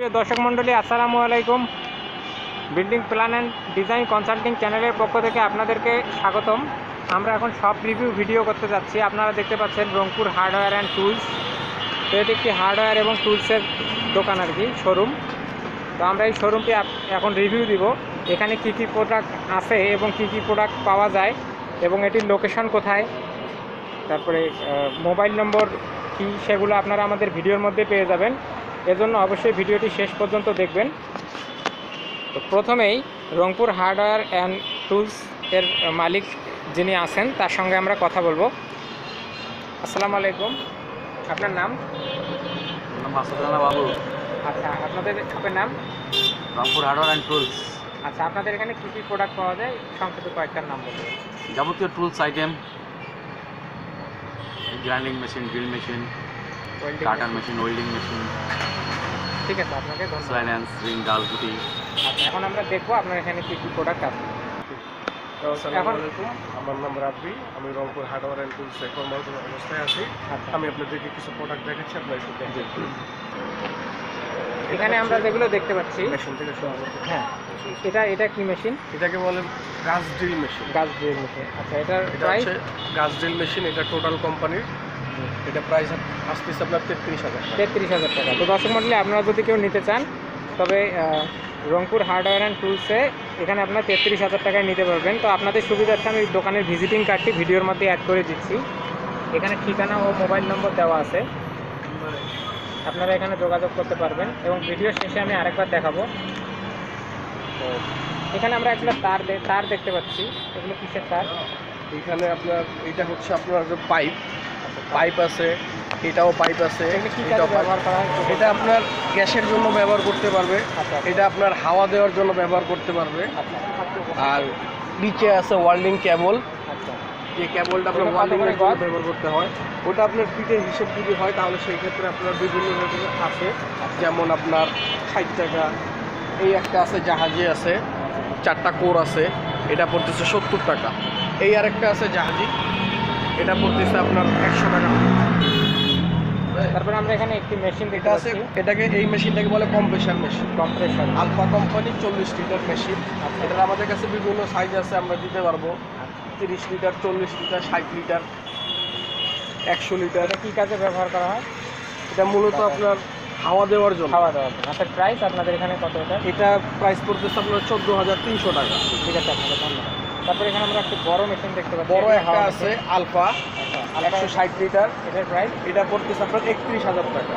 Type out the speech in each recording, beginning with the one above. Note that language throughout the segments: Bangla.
প্রিয় দর্শক মণ্ডলী, আসসালামু আলাইকুম। Building plan and design consulting চ্যানেলের পক্ষ থেকে আপনাদেরকে স্বাগতম। আমরা এখন সব রিভিউ ভিডিও করতে যাচ্ছি। আপনারা দেখতে পাচ্ছেন রংপুর হার্ডওয়্যার অ্যান্ড টুলস তো এটি একটি হার্ডওয়্যার এবং টুলসের দোকান আর কি শোরুম তো আমরা এই শোরুমটি এখন রিভিউ দিব। এখানে কি কি প্রোডাক্ট আছে এবং কি কি প্রোডাক্ট পাওয়া যায় এবং এটির লোকেশন কোথায়। তারপরে মোবাইল নম্বর কি সেগুলো আপনারা আমাদের ভিডিওর মধ্যে পেয়ে যাবেন। এজন্য অবশ্যই ভিডিওটি শেষ পর্যন্ত দেখবেন। তো প্রথমেই রংপুর হার্ডওয়্যার অ্যান্ড টুলস এর মালিক যিনি আছেন তার সঙ্গে আমরা কথা বলব। আসসালামু আলাইকুম। আপনার নাম? মাসুদানা বাবু। আচ্ছা আপনাদের শপের নাম? Rangpur hardware and tools. আচ্ছা আপনাদের এখানে কী কী প্রোডাক্ট পাওয়া যায়? সংক্ষেপে কয়েকটার নাম বলুন। যাবতীয় tools item grinding machine drill machine cutter machine welding machine ঠিক আছে আপনাকে ধন্যবাদ। সাইলেন্স রিং ডাল আচ্ছা এখন আমরা দেখব আপনার এখানে কী কী প্রোডাক্ট আছে। আমার নাম রাব্বি আমি রংপুর হার্ডওয়ার অ্যান্ড টুলসে কর্মরত অবস্থায় আছি। আচ্ছা। আমি আপনাদেরকে কিছু প্রোডাক্ট দেখাচ্ছি আপনারা একটু দেখবেন এখানে আমরা যেগুলো দেখতে পাচ্ছি মেশিন থেকে শুরু হ্যাঁ এটা এটা কি মেশিন এটাকে বলে গাছ ড্রিল মেশিন গাছ ড্রিল মেশিন আচ্ছা এটার এটা প্রাইস হচ্ছে গাছ ড্রিল মেশিন এটা টোটাল কোম্পানির এটা প্রাইস আসতেছে আপনার তেত্রিশ হাজার তেত্রিশ হাজার টাকা। তো দর্শক মন্ডলী আপনারা যদি কেউ নিতে চান তবে রংপুর হার্ডওয়্যার অ্যান্ড টুলসে এখানে আপনার তেত্রিশ হাজার টাকায় নিতে পারবেন। তো আপনাদের সুবিধার্থে আমি দোকানের ভিজিটিং কার্ডটি ভিডিওর মধ্যে অ্যাড করে দিচ্ছি। এখানে ঠিকানা ও মোবাইল নম্বর দেওয়া আছে। আপনারা এখানে যোগাযোগ করতে পারবেন এবং ভিডিও শেষে আমি আরেকবার দেখাবো। তো এখানে আমরা একটা তার তার দেখতে পাচ্ছি। এগুলো কিসের তার? এখানে আপনার এটা হচ্ছে আপনার পাইপ পাইপ আছে এটাও পাইপ আছে এটাও এটা আপনার গ্যাসের জন্য ব্যবহার করতে পারবে আচ্ছা এটা আপনার হাওয়া দেওয়ার জন্য ব্যবহার করতে পারবে। আচ্ছা আর নিচে আছে ওয়ার্ল্ডিং কেবল আচ্ছা। যে কেবলটা আপনার? জন্য ব্যবহার করতে হয় ওটা আপনার ফিটের হিসেব যদি হয় তাহলে সেই ক্ষেত্রে আপনার বিভিন্ন রকমের আছে। যেমন আপনার ষাট টাকা এই একটা আছে জাহাজি আছে চারটা কোর আছে এটা পড়তেছে সত্তর টাকা। এই আরেকটা আছে জাহাজি এটা পড়তেছে আপনার একশো টাকা। তারপরে আমরা এখানে একটি মেশিন দেখতে এটা আছে পাচ্ছি। এটাকে এই মেশিনটাকে বলে compressor machine compressor Alpha company চল্লিশ লিটার মেশিন এটার আমাদের কাছে বিভিন্ন সাইজ আছে আমরা দিতে পারব। তিরিশ লিটার চল্লিশ লিটার ষাট লিটার একশো লিটার এটা কি কাজে ব্যবহার করা হয়? এটা মূলত আপনার হাওয়া দেওয়ার জন্য। খাওয়া দাওয়ার জন্য। আচ্ছা প্রাইস আপনাদের এখানে কত এটা? এটা প্রাইস পড়তেছে আপনার চোদ্দ হাজার তিনশো টাকা। ঠিক আছে আপনাদের ধন্যবাদ। তারপরে এখানে আমরা একটি বড় মেশিন দেখতে পাচ্ছি। বড় একটা হাওয়া আছে মেশিন। আলফা আচ্ছা একশো ষাট লিটার। এটার প্রাইস এটা পড়তেছে আপনার একত্রিশ হাজার টাকা।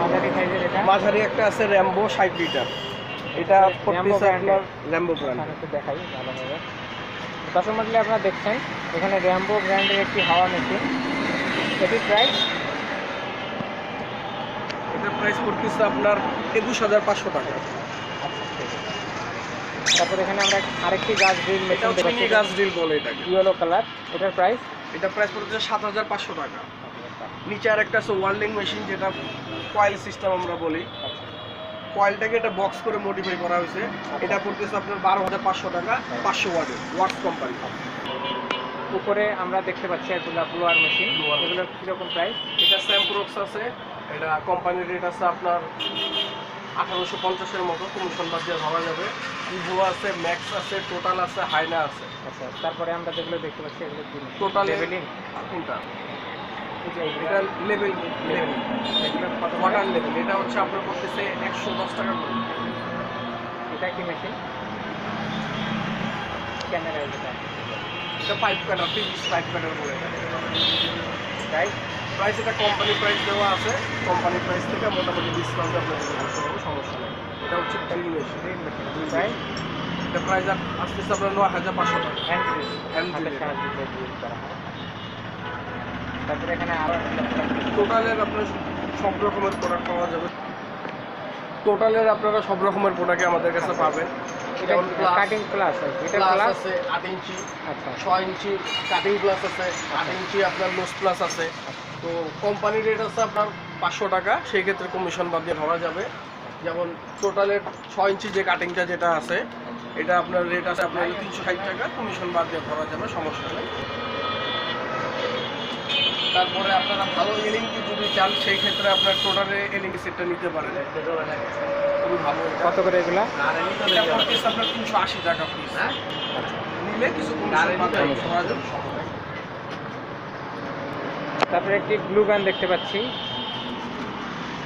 মাঝারি এটা? মাঝারি একটা আছে র্যাম্বো ষাট লিটার। এটা পড়তেছে আপনার র্যাম্বো ব্র্যান্ড একটু দেখাই ভালোভাবে। দর্শক মন্ডলী আপনারা দেখছেন এখানে র্যাম্বো ব্র্যান্ডের একটি হাওয়া মেশিন এটির প্রাইস এটার প্রাইস পড়তেছে আপনার একুশ হাজার পাঁচশো টাকা। আচ্ছা তারপরে এখানে আমরা আরেকটি গাছ ড্রিল মেশিন দেখতে গাছ ড্রিল বলে এটাকে। Yellow colour. এটার প্রাইস এটা প্রাইস পড়তেছে সাত হাজার পাঁচশো টাকা। নিচে আর একটা আছে ওয়ার্ল্ডিং মেশিন যেটা কয়েল সিস্টেম আমরা বলি। কয়েলটাকে এটা বক্স করে মডিফাই করা হয়েছে। এটা পড়তেছে আপনার বারো হাজার পাঁচশো টাকা পাঁচশো ওয়ার্ডের ওয়ার্কস কোম্পানি উপরে আমরা দেখতে পাচ্ছি এগুলো ব্লোয়ার মেশিন এগুলোর কীরকম প্রাইস এটা স্যাম্প্রোক্স আছে। এটা কোম্পানির রেট আছে আপনার আঠারোশো পঞ্চাশের মতো কমিশন বাদ দিয়ে ধরা যাবে। ইভো আছে ম্যাক্স আছে টোটাল আছে হাইনা আছে। আচ্ছা তারপরে আমরা যেগুলো দেখতে পাচ্ছি এগুলো Total- লেভেলিং কোনটা এটা লেভেল লেভেল ওয়াটার লেভেল এটা হচ্ছে আপনার করতেছে একশো দশ টাকা করে এটা কি মেশিন ক্যামেরা এটা pipe cutter PVC pipe cutter বলে। এটা প্রাইস এটা কোম্পানি প্রাইস দেওয়া আছে। কোম্পানি প্রাইস থেকে মোটামুটি ডিসকাউন্ট আপনাদের করতে সমস্যা নেই। এটা হচ্ছে প্রাইস এটা প্রাইস আসতেছে আপনার নয় হাজার পাঁচশো টাকা। তারপরে এখানে আরও টোটালের আপনার সব রকমের প্রোডাক্ট পাওয়া যাবে। টোটালের আপনারা সব রকমের প্রোডাক্ট আমাদের কাছে পাবেন। এটা যেমন কাটিং প্লাস প্লাস আছে? আট ইঞ্চি আচ্ছা। ছয় ইঞ্চি কাটিং গ্লাস আছে আট ইঞ্চি আপনার লোস প্লাস আছে। তো কোম্পানির রেট আছে আপনার পাঁচশো টাকা সেই ক্ষেত্রে কমিশন বাদ দিয়ে ধরা যাবে। যেমন টোটালের ছয় ইঞ্চি যে কাটিংটা যেটা আছে এটা আপনার রেট আছে আপনার তিনশো ষাট টাকা কমিশন বাদ দিয়ে ধরা যাবে সমস্যা নেই। তারপরে আপনারা ভালো এলিঙ্কি যদি চান সেই ক্ষেত্রে আপনার টোটালে এলিঙ্কি সেটটা নিতে পারেন। খুবই ভালো কত করে এগুলা? আপনার তিনশো আশি টাকা পিস নিলে কিছু কমিশন পাবেন করা যাবে। তারপরে একটি গ্লু গান দেখতে পাচ্ছি।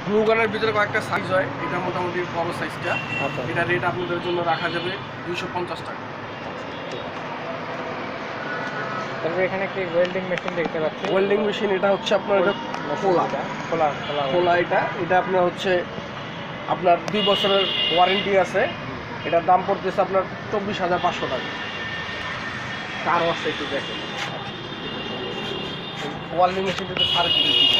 গ্লু গানের ভিতরে কয়েকটা সাইজ হয় এটা মোটামুটি বড় সাইজটা আচ্ছা। এটা রেট আপনাদের জন্য রাখা যাবে দুইশো পঞ্চাশ টাকা। তারপরে এখানে একটি ওয়েল্ডিং মেশিন দেখতে পাচ্ছি। ওয়েল্ডিং মেশিন এটা হচ্ছে আপনার এটা খোলা। খোলা খোলা খোলা এটা। এটা আপনার হচ্ছে আপনার দুই বছরের ওয়ারেন্টি আছে। এটার দাম পড়তেছে আপনার চব্বিশ হাজার পাঁচশো টাকা। কারও আছে একটু দেখেন। ওয়েল্ডিং মেশিনটাতে তিন ইঞ্চি।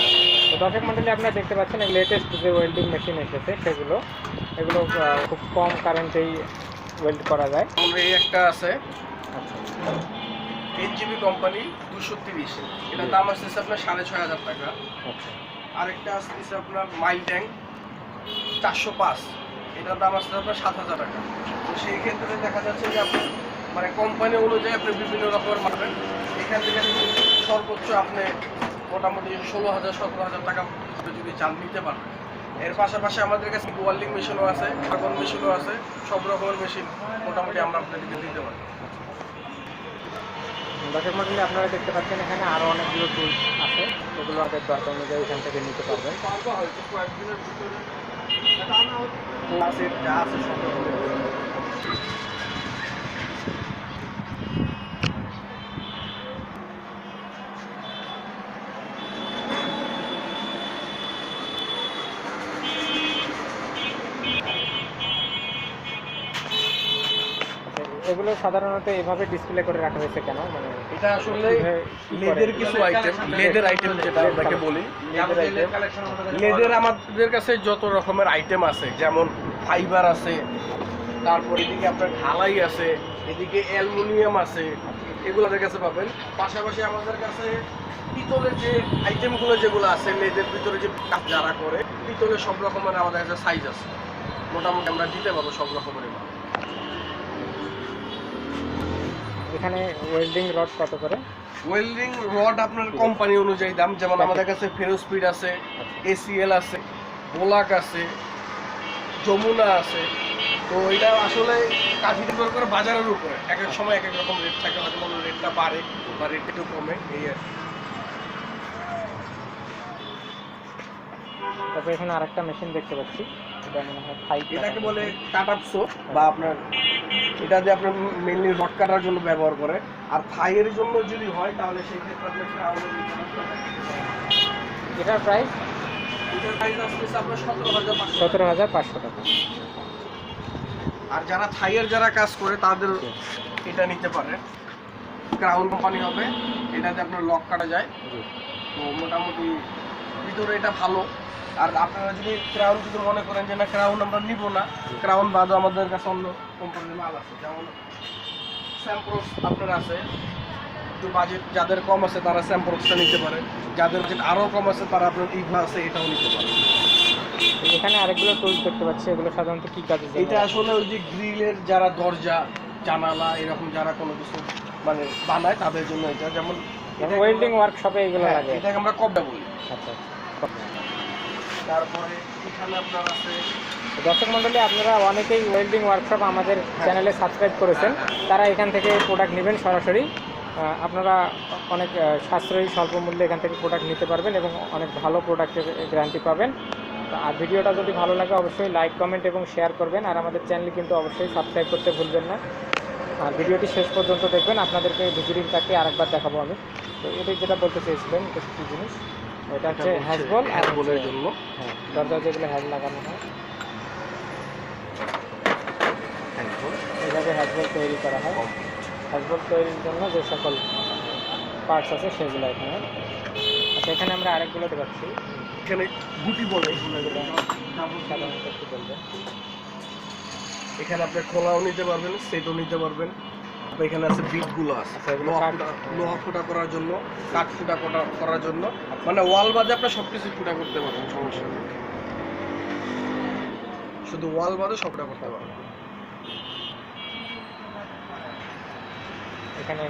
তো দর্শক মন্ডলী আপনারা দেখতে পাচ্ছেন লেটেস্ট যে ওয়েল্ডিং মেশিন এসেছে সেগুলো এগুলো খুব কম কারেন্টেই ওয়েল্ড করা যায়। এই একটা আছে। আচ্ছা এইট জিবি কোম্পানি দুশো তিরিশ। এটার দাম আসতেছে আপনার সাড়ে ছয় হাজার টাকা। আচ্ছা। আরেকটা আসতেছে আপনার মাইল ট্যাঙ্ক চারশো পাঁচ। এটার দাম আসছে আপনার সাত হাজার টাকা। তো সেই ক্ষেত্রে দেখা যাচ্ছে যে আপনি মানে কোম্পানি অনুযায়ী আপনি বিভিন্ন রকমের মারবেন এখান থেকে সর্বোচ্চ আপনি মোটামুটি ষোলো হাজার সতেরো হাজার টাকা যদি চাল নিতে পারবেন এর পাশাপাশি আমাদের কাছে ওয়ার্লিং মেশিনও আছে কার্বন মেশিনও আছে সব রকমের মেশিন মোটামুটি আমরা আপনাদেরকে দিতে পারি। দর্শক মন্ডলী আপনারা দেখতে পাচ্ছেন এখানে আরও অনেকগুলো টুলস আছে। সেগুলো আমাদের দরকার অনুযায়ী এখান থেকে নিতে পারবেন। আছে যা আছে সব এগুলো সাধারণত এভাবে ডিসপ্লে করে রাখা হয়েছে কেন? মানে এটা আসলে লেদের কিছু আইটেম লেদের আইটেম যেটা আপনাকে বলি। লেদের আইটেম লেদের আমাদের কাছে যত রকমের আইটেম আছে যেমন ফাইবার আছে তারপর এদিকে আপনার ঢালাই আছে এদিকে অ্যালুমিনিয়াম আছে এগুলো আমাদের কাছে পাবেন। পাশাপাশি আমাদের কাছে পিতলের যে আইটেমগুলো যেগুলো আছে লেদের ভিতরে যে কাজ যারা করে পিতলের সব রকমের আমাদের কাছে সাইজ আছে। মোটামুটি আমরা দিতে পারব সব রকমের মাল। এখানে ওয়েল্ডিং রড কত করে? ওয়েল্ডিং রড আপনার কোম্পানি অনুযায়ী দাম যেমন আমাদের কাছে ফেরোস্পিড আছে এসিএল আছে বোলাক আছে যমুনা আছে। তো এটা আসলে কাঠি নির্ভর করে বাজারের উপরে। এক এক সময় এক এক রকম রেট থাকে হয়তো কোনো রেটটা বাড়ে বা রেট একটু কমে এই আর। তারপরে এখানে আরেকটা মেশিন দেখতে পাচ্ছি এটা মনে হয় ফাইভ এটাকে বলে কাট আপ বা আপনার এটা দিয়ে আপনার মেনলি রড কাটার জন্য ব্যবহার করে। আর থাইয়ের জন্য যদি হয় তাহলে সেই ক্ষেত্রে ভিতরে- এটার প্রাইস এটার প্রাইস আসতেছে আপনার সতেরো হাজার সতেরো হাজার পাঁচশো টাকা। আর যারা থাইয়ের যারা কাজ করে তাদের এটা নিতে পারে। ক্রাউন কোম্পানি হবে। এটাতে আপনার লক কাটা যায়। তো মোটামুটি ভিতরে এটা ভালো। আর আপনারা যদি ক্রাউন যদি মনে করেন যে না ক্রাউন আমরা নিব না ক্রাউন বাদও আমাদের কাছে অন্য কোম্পানির মাল আছে যেমন স্যাম্প্রোক্স আপনার আছে একটু বাজেট যাদের কম আছে তারা স্যাম্প্রোক্সটা নিতে পারে যাদের বাজেট আরও কম আছে তারা আপনার ইভা আছে এটাও নিতে পারে। এখানে আরেকগুলো টুলস দেখতে পাচ্ছি এগুলো সাধারণত কি কাজে এটা আসলে ওই যে গ্রিলের যারা দরজা জানালা এরকম যারা কোনো কিছু মানে বানায় তাদের জন্য এটা যেমন ওয়েল্ডিং ওয়ার্কশপে এগুলো হ্যাঁ, লাগে। এটাকে আমরা কবটা বলি। আচ্ছা। তারপরে এখানে আপনার আছে দর্শক মন্ডলী আপনারা অনেকেই ওয়েল্ডিং ওয়ার্কশপ আমাদের চ্যানেলে সাবস্ক্রাইব করেছেন। তারা এখান থেকে প্রোডাক্ট নেবেন সরাসরি। আপনারা অনেক সাশ্রয়ী স্বল্প মূল্যে এখান থেকে প্রোডাক্ট নিতে পারবেন এবং অনেক ভালো প্রোডাক্টের গ্যারান্টি পাবেন। আর ভিডিওটা যদি ভালো লাগে অবশ্যই লাইক কমেন্ট এবং শেয়ার করবেন। আর আমাদের চ্যানেল কিন্তু অবশ্যই সাবস্ক্রাইব করতে ভুলবেন না। আর ভিডিওটি শেষ পর্যন্ত দেখবেন। আপনাদেরকে ভিজিটিং কার্ডটি আরেকবার দেখাবো আমি। তো এটি যেটা বলতে চেয়েছিলেন কী জিনিস? এটা হচ্ছে হ্যাজবল আর হচ্ছে- জন্য। হ্যাঁ দরজা যেগুলো হ্যাজ লাগানো হয়। এইভাবে হ্যাজবল তৈরি করা হয়। হ্যাজবল তৈরির জন্য যে সকল পার্টস আছে সেগুলো এখানে। আচ্ছা এখানে আমরা আরেকগুলো দেখাচ্ছি। এখানে গুটি বলে সাধারণত একটু বলবেন এখানে আপনি খোলাও নিতে পারবেন সেটও নিতে পারবেন। তারপর এখানে আছে বিটগুলো আছে। আচ্ছা, লোহা ফুটা করার জন্য কাঠ ফুটা করা- করার জন্য। মানে ওয়াল বাদে আপনি সব কিছু ফুটা করতে পারবেন সমস্যা নেই। শুধু ওয়াল বাদে সবটা করতে পারবেন। এখানে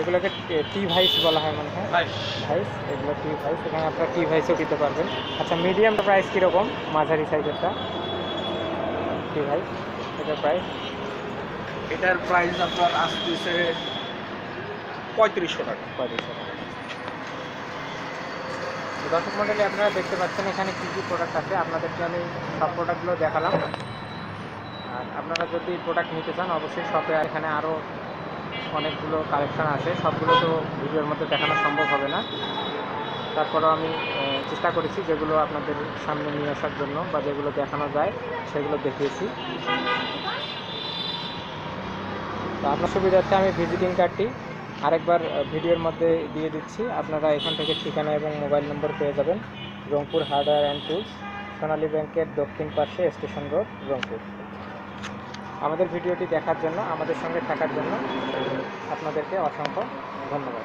এগুলোকে টি ভাইস বলা হয় মনে হয়। ভাইস। এগুলো টি ভাইস এখানে আপনারা টি ভাইসও দিতে পারবেন। আচ্ছা মিডিয়াম প্রাইস কীরকম? মাঝারি সাইজেরটা টি ভাইস এটার প্রাইস এটার প্রাইস আপনার আসতেছে পঁয়ত্রিশশো টাকা। পঁয়ত্রিশশো টাকা। দর্শক মন্ডলী, আপনারা দেখতে পাচ্ছেন এখানে কী কী প্রোডাক্ট আছে। আপনাদেরকে আমি সব প্রোডাক্টগুলো দেখালাম। আর আপনারা যদি প্রোডাক্ট নিতে চান, অবশ্যই শপে এখানে আরও অনেকগুলো কালেকশান আছে। সবগুলো তো ভিডিওর মধ্যে দেখানো সম্ভব হবে না। তারপরেও আমি চেষ্টা করেছি যেগুলো আপনাদের সামনে নিয়ে আসার জন্য বা যেগুলো দেখানো যায়, সেগুলো দেখিয়েছি। আপনার সুবিধার্থে আমি ভিজিটিং কার্ডটি আরেকবার ভিডিওর মধ্যে দিয়ে দিচ্ছি। আপনারা এখান থেকে ঠিকানা এবং মোবাইল নম্বর পেয়ে যাবেন। Rangpur hardware and tools, Sonali ব্যাংকের দক্ষিণ পাশে স্টেশন রোড, রংপুর। আমাদের ভিডিওটি দেখার জন্য, আমাদের সঙ্গে থাকার জন্য আপনাদেরকে অসংখ্য ধন্যবাদ।